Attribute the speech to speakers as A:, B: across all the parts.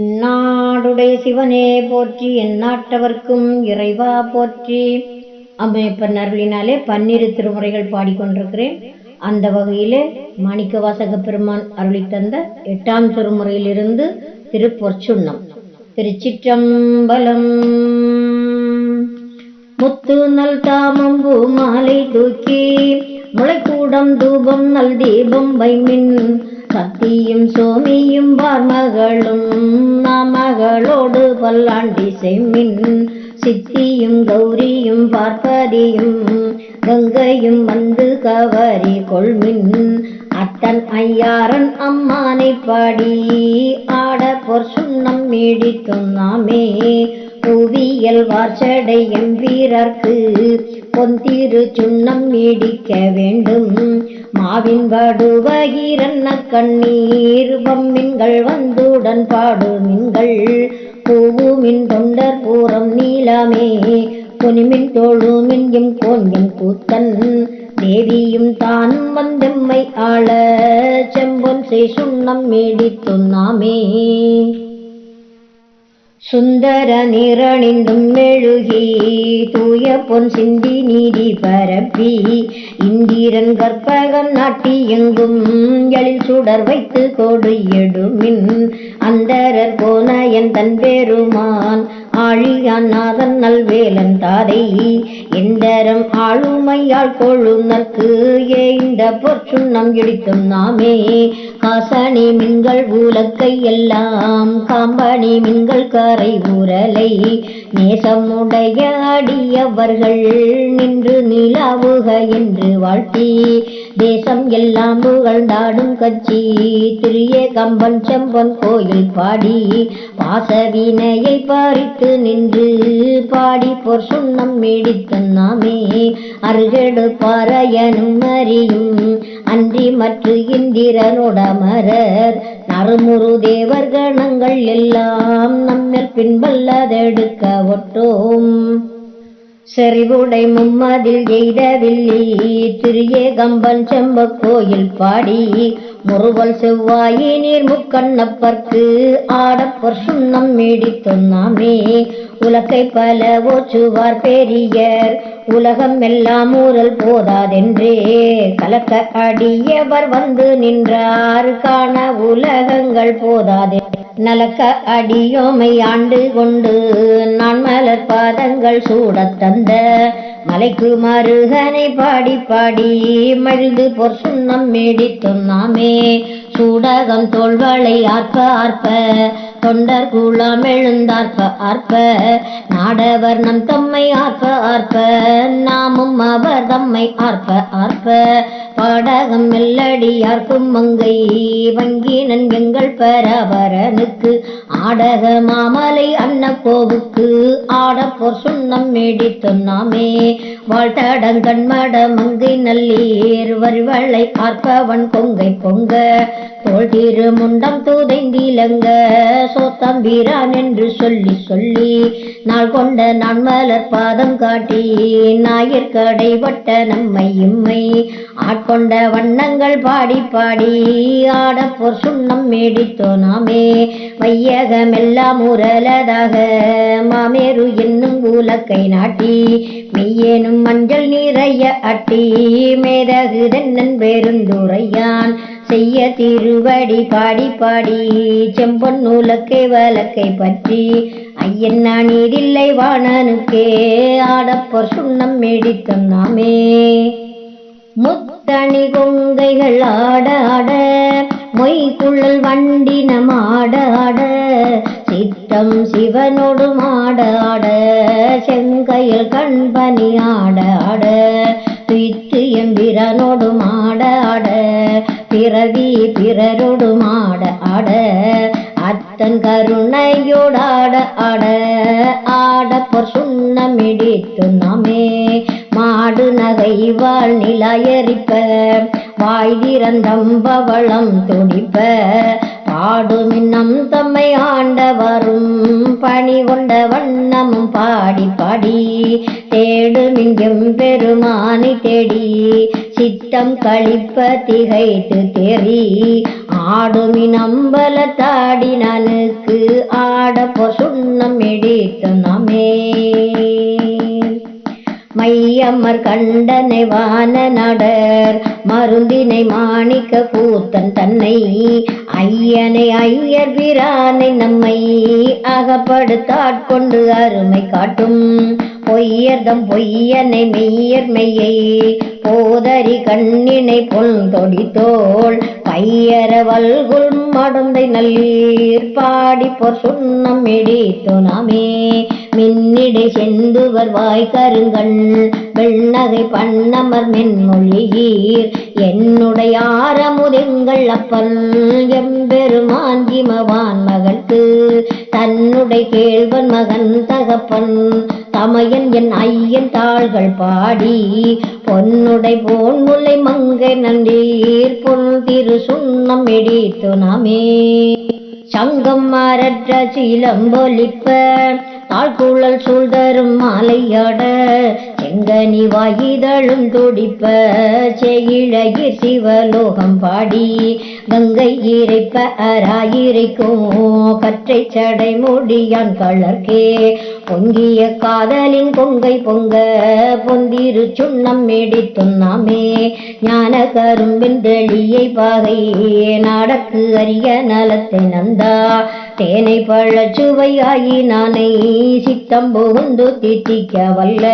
A: நாடுடைய சிவனே போற்றி எந்நாட்டவர்க்கும் இறைவா போற்றி. அமைப்பன் அருளினாலே பன்னிரு திருமுறைகள் பாடிக்கொண்டிருக்கிறேன். அந்த வகையிலே மாணிக்க வாசக பெருமான் அருளி தந்த எட்டாம் திருமுறையிலிருந்து திருப்பொற்சுண்ணம். திருச்சிற்றம்பலம். முத்து நல் தாமம் பூ மாலை தூக்கி முளைக்கூடம் தூபம் நல் தீபம் வைமின். சத்தியும் சோமியும் பார்மகளும் நாமகளோடு பல்லாண்டி செம்மின். சித்தியும் கௌரியும் பார்ப்பதியும் கங்கையும் வந்து கவரி கொள்மின். அத்தன் ஐயாரன் அம்மானை பாடி ஆட பொர் சுண்ணம் நீடித்தும் நாமே. புவியல் வார்ச்சடை எம்பீரர்க்கு பொந்திரு சுண்ணம் நீடிக்க வேண்டும். மாவின் வடுவகிரன்ன கண்ணீர் பம்மின்கள் வந்துடன் பாடுமிங்கள் பூவுமின் தொண்டர் பூரம் நீளமே பொனிமின் தோழுமின் எம் கோன்யம் கூத்தன் தேவியும் தானும் வந்தெம்மை ஆள செம்பொன் செய் சுண்ணம் மீடித்தும் சுந்தர நிரணிந்தும் மெழுகி தூய பொன் சிந்தி நீதி பரப்பி இந்திரன் கற்பகம் நாட்டி எங்கும் எழில் சுடர் வைத்து கொடு எடுமின் அந்தரர் போன என் தன் பெருமான். ஆழியான் நாதன் நல்வேலன் தாதை எந்தரம் ஆளுமையால் கொழுநர்க்கு பொற்றும் பொற்சுண்ணம் இடித்தும் நாமே. காசணி மின்கள் ஊலக்கை எல்லாம் காம்பணி மின்கள் கரை ஊரலை. நேசமுடைய அடியவர்கள் நின்று நிலாவுக என்று வாழ்த்தி தேசம் எல்லாம் புகழ்ந்தாடும் கட்சி. திரிய கம்பன் செம்பன் கோயில் பாடி பாசவினையை பறித்து நின்று பாடி போர் சுண்ணம் மீடித்த நாமே. அருகடு பாறையனும் அறியும் அன்றி மற்ற இந்திரனோடமரர் நறுமுரு தேவர் கணங்கள் எல்லாம் நம்மில் பின்பல்லதெடுக்க ஒட்டோம். செறிவுடை மும்மதில் எய்தவில்லி. திரிய கம்பன் செம்ப கோயில் பாடி முறுவல் செவ்வாயி நீர் முக்கண்ணப்பர்க்கு ஆடப்பர் சுண்ணம் மீடித்தும் நாமே உலகை பல ஓச்சுவார் பெரியர் உலகம் எல்லாம் ஊரல் போதாதென்றே. கலக்க அடியவர் வந்து நின்றார் காண உலகங்கள் போதாதே நலக்க அடியோமை ஆண்டு கொண்டு நான் மலர் பாதங்கள் சூடத் தந்த. மலைக்கு மருகனை பாடி பாடி மழுது பொற் சுண்ணம் மேடித்தும் நாமே சூடகம் தோல்வளை ஆர்ப்ப ஆர்ப்ப தொண்டர் கூலாம் எழுந்தார்ப்ப ஆர்ப்ப. நாடவர் நம் தம்மை ஆர்ப்ப ஆர்ப்ப நாமும் அவர் தம்மை ஆர்ப்ப ஆர்ப்ப. பாடகம் மெல்லடியார்க்கும் மங்கை வங்கினன் எங்கள் பரபரனுக்கு. ஆடக மாமலை அன்ன கோவுக்கு ஆடப்போர் சுண்ணம் மேடித்தொன்னாமே நாமே. வாழ்த்தடங்கண்மட மங்கை நல்லீர் வருவளை பார்ப்பவன் கொங்கை பொங்க. தோல் திரு முண்டம் தூதைந்திலங்க சோத்தம்பிரான் என்று சொல்லி சொல்லி. நாள் கொண்ட நான் மலர் பாதம் காட்டி ஞாயிற்கடை வட்ட நம்மை இம்மை. கொண்ட வண்ணங்கள் பாடி பாடி ஆடப்போர் சுண்ணம் மேடித்தோ நாமே. வையகமெல்லாம் உரலதாக மாமேரு என்னும் ஊலக்கை நாட்டி மெய்யேனும் மஞ்சள் நிறைய அட்டி மேதகு தென்னன் பெருந்துரையான். செய்ய திருவடி பாடி பாடி செம்பொன் நூலக்கை வழக்கை பற்றி ஐயன் நான் நீரில்லை வாணனுக்கே ஆடப்போர் சுண்ணம் மேடித்தம் நாமே. முத்தணி கொங்கைகள் ஆடாட மொய்குழல் வண்டினம் ஆடாட சித்தம் சிவனோடு மாடாட செங்கையில் கண்பனி ஆடாட துய்த்து எம்பிரனோடு மாடாட பிறவி பிறரோடு மாடாட அத்தன் கருணையோடாட ஆட ஆட பொற் சுண்ணமிடித்து நாமே வாழ் நிலையரிப்ப வாய் திறந்தம்பவளம் துடிப்ப பாடுமின்னம் தம்மை ஆண்டவரும் பணி கொண்ட வண்ணமும் பாடி பாடி தேடுமிங்கும் பெருமானை தேடி சித்தம் கழிப்ப திகைத்து தெரி ஆடுமி நம்பல தாடி நனுக்கு நமே. மையமர் கண்டனை வான நடர் மருந்தினை மாணிக்க கூத்தன் தன்னை ஐயனை ஐயர் பிரானை நம்மை அகப்படுத்தாட்கொண்டு அருமை காட்டும் பொய்யர்தம் பொய்யனை மெய்யர் மெய்யை போதரி கண்ணினை பொல்தொடி தோல் கையற வல்குல் மடந்தை நல்லீர் பாடி பொர் சுண்ணம் இடித்து நாமே. மின்னிடை செந்துவர் வாய் கருங்கண் வெண்ணகை பண்ணமர் மென்மொழியீர் என்னுடைய ஆரமுதெங்கள் அப்பல் எம்பெருமான் ஜிமவான் தன்னுடை கேள்வன் மகன் தகப்பன் தமையன் என் ஐயன் தாள்கள் பாடி பொன்னுடை போன்முலை மங்கை நன்றீர் பொன் திரு சுண்ணம் இடித்து நாமே. சங்கம் மரற்ற சீலம்பொலிப்ப தாழ்குழல் சூழ்தரும் மாலையாட செங்கனி வாயிதழும் துடிப்ப செயிழகிர் சிவலோகம் பாடி கங்கை இறைப்ப அராயிரைக்கும். கற்றை சடை முடியான் கலர்க்கே. பொங்கிய காதலின் பொங்கை பொங்க. பொந்திரு சுண்ணம் மேடித்தும் நாமே. ஞான கரும்பின் தெளியை பாகை. நடக்கு அரிய நலத்தை நந்தா. தேனை பழச்சுவையாயி நானை. சித்தம் புகுந்து தித்திக்க வல்ல.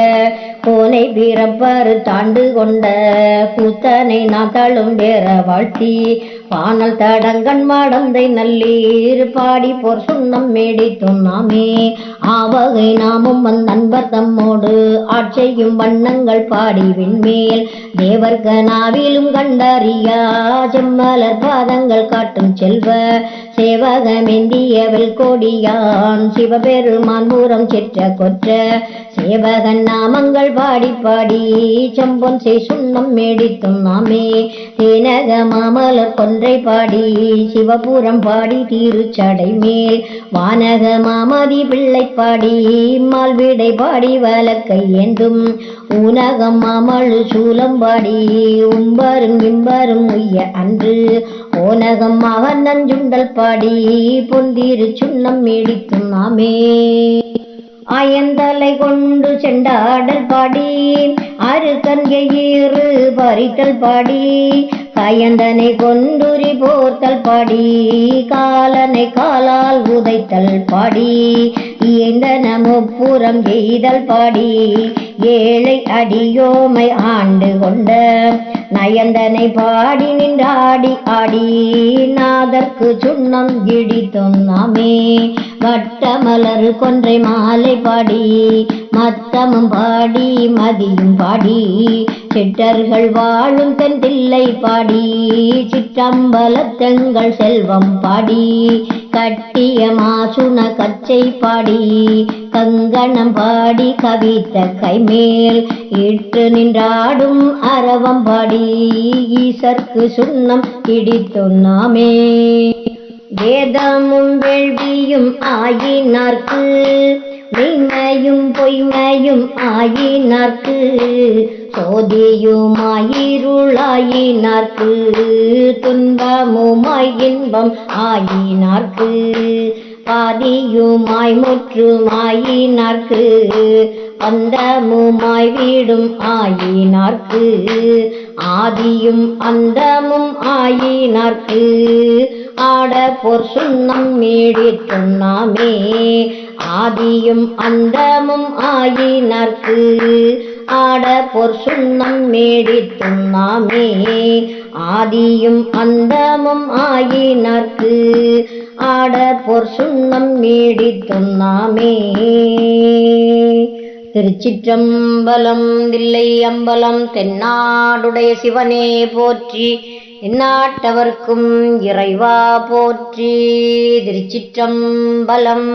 A: கோனை பிறப்பரு தாண்டு கொண்ட. கூத்தனை நான் தழும் வேற வாழ்த்தி. பானல் தடங்கண் மாடந்தை நல்லீர் பாடி போர் சுண்ணம் மேடித்தும் நாமே. ஆவகை நாமும் வந்த நண்பர் தம்மோடு ஆட்செய்யும் வண்ணங்கள் பாடி விண்மேல் தேவர்க நாவிலும் கண்டறியா செம்மலர் பாதங்கள் காட்டும் செல்வ. சேவகமெந்தியவள் கோடியான் சிவபெருமான் பூரம் செற்ற கொற்ற சேவகன் நாமங்கள் பாடி பாடி செம்பொன் செய் சுண்ணம் மேடித்தும் நாமே தேனக மாமலர் கொன்றை பாடி சிவபுரம் பாடி தீருச்சடை மேல் வானக மாமதி பிள்ளை பாடி மால்விடை பாடி வலக்கை ஏந்தும் ஊனகம் மாமழு சூலம் பாடி உம்பரும் இம்பரும் உய்ய அன்று ஓனகம் அவன் நஞ்சுண்டல் பாடி பொந்திரு சுண்ணம் மேடித்தும் நாமே அயந்தலை கொண்டு செண்டாடல் பாடி அரு கண்கையீறு பறித்தல் பாடி கயந்தனை கொண்டுரி போர்த்தல் பாடி காலனை காலால் உதைத்தல் பாடி இயந்தன முப்புறம் எய்தல் பாடி ஏழை அடியோமை ஆண்டு கொண்ட நயந்தனை பாடி நின்றாடி ஆடி நாதற்கு சுண்ணம் கிடி தொன்னாமே வட்ட மலர் கொன்றை மாலை பாடி மத்தமும் பாடி மதியும் பாடி. சிட்டர்கள் வாழும் தென்தில்லை பாடி. சிற்றம்பலத்தங்கள் செல்வம் பாடி. கட்டிய மாசுன கச்சை பாடி. கங்கணம் பாடி கவித்த கைமேல். இட்டு நின்றாடும் அரவம் பாடி. ஈசர்க்கு சுண்ணம் இடித்து வேதமும் வேள்வியும் ஆயினார்க்கு. மெய்மையும் பொய்மையும் ஆயினார்க்கு. சோதியுமாயிருளாயினார்க்கு துன்பமுமாய் இன்பம் ஆயினார்க்கு பாதியுமாய் முற்றுமாயினார்க்கு அந்தமுமாய் வீடும் ஆயினார்க்கு ஆதியும் அந்தமும் ஆயினார்க்கு ஆட பொற் சுண்ணம் மீடித்தும் ஆதியும் அந்தமும் ஆயினார்க்கு ஆட பொற் சுண்ணம் மேடித்தும் நாமே ஆதியும் அந்தமும் ஆயினார்க்கு ஆட பொற் சுண்ணம் மேடித்தும் நாமே திருச்சிற்றம்பலம் தில்லை அம்பலம் தென்னாடுடைய சிவனே போற்றி இந்நாட்டவர்க்கும் இறைவா போற்றி. திருச்சிற்றம்பலம்